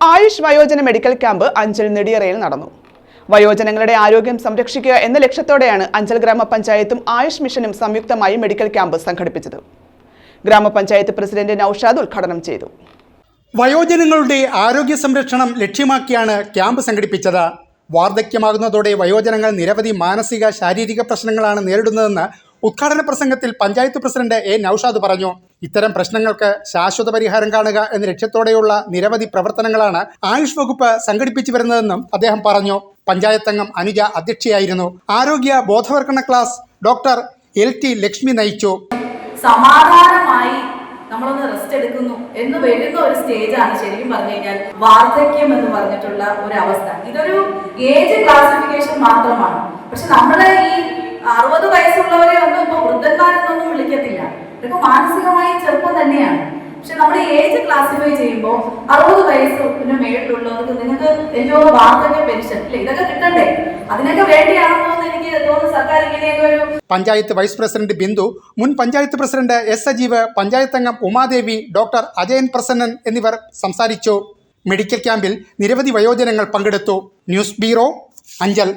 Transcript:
ആയുഷ് വയോജന medical camp Anchal നെടിയറയിൽ നടന്നു. വയോജനങ്ങളുടെ ആരോഗ്യം സംരക്ഷിക്കുക എന്ന ലക്ഷ്യത്തോടെയാണ് അഞ്ചൽ ഗ്രാമപഞ്ചായത്തും ആയുഷ് മിഷനും സംയുക്തമായി മെഡിക്കൽ ക്യാമ്പ് സംഘടിപ്പിച്ചത്. ഗ്രാമപഞ്ചായത്ത് പ്രസിഡന്റ് നൌഷാദ് ഉദ്ഘാടനം ചെയ്തു. വയോജനങ്ങളുടെ ആരോഗ്യ സംരക്ഷണം ലക്ഷ്യമാക്കിയാണ് ക്യാമ്പ് സംഘടിപ്പിച്ചത്. വാർദ്ധക്യമാകുന്നതോടെ വയോജനങ്ങൾ നിരവധി മാനസിക ശാരീരിക പ്രശ്നങ്ങളാണ് നേരിടുന്നതെന്ന് ഉദ്ഘാടന പ്രസംഗത്തിൽ പഞ്ചായത്ത് പ്രസിഡന്റ് എ നൌഷാദ് പറഞ്ഞു ഇത്തരം പ്രശ്നങ്ങൾക്ക് ശാശ്വത പരിഹാരം കാണുക എന്ന ലക്ഷ്യത്തോടെയുള്ള നിരവധി പ്രവർത്തനങ്ങളാണ് ആയുഷ് വകുപ്പ് സംഘടിപ്പിച്ചു വരുന്നതെന്നും അദ്ദേഹം പറഞ്ഞു. പഞ്ചായത്ത് അംഗം അനുജ അധ്യക്ഷയായിരുന്നു. ആരോഗ്യ ബോധവൽക്കരണ class doctor L T Lakshmi നയിച്ചു. സമാധാനമായി നമ്മളൊന്ന് റെസ്റ്റ് എടുക്കുന്നു എന്ന് വരുന്ന ഒരു സ്റ്റേജാണ് ശരിക്കും പറഞ്ഞു കഴിഞ്ഞാൽ വാർദ്ധക്യം എന്ന് പറഞ്ഞിട്ടുള്ള ഒരു അവസ്ഥ ഇതൊരു ഏജ് ക്ലാസിഫിക്കേഷൻ മാത്രമാണ്. പക്ഷെ നമ്മുടെ ഈ അറുപത് വയസ്സുള്ളവരെ ഇതൊക്കെ മാനസികമായി ചെറുപ്പം തന്നെയാണ്. പക്ഷെ നമ്മൾ ഏജ് ക്ലാസിഫൈ ചെയ്യുമ്പോൾ അറുപത് വയസ്സിന് മേളിലുള്ളവർക്ക് നിങ്ങൾക്ക് തോന്നുന്നു വാർദ്ധക്യ പെൻഷൻ അല്ലെ ഇതൊക്കെ കിട്ടണ്ടേ? അതിനൊക്കെ വേണ്ടിയാണെന്ന് എനിക്ക് തോന്നുന്നു സർക്കാർ ഇങ്ങനെയൊക്കെ ഒരു പഞ്ചായത്ത് വൈസ് പ്രസിഡന്റ് ബിന്ദു മുൻ പഞ്ചായത്ത് പ്രസിഡന്റ് എസ് സജീവ് പഞ്ചായത്ത് അംഗം ഉമാദേവി ഡോക്ടർ അജയൻ പ്രസന്നൻ എന്നിവർ സംസാരിച്ചു. മെഡിക്കൽ ക്യാമ്പിൽ നിരവധി വയോജനങ്ങൾ പങ്കെടുത്തു. News bureau Anchal.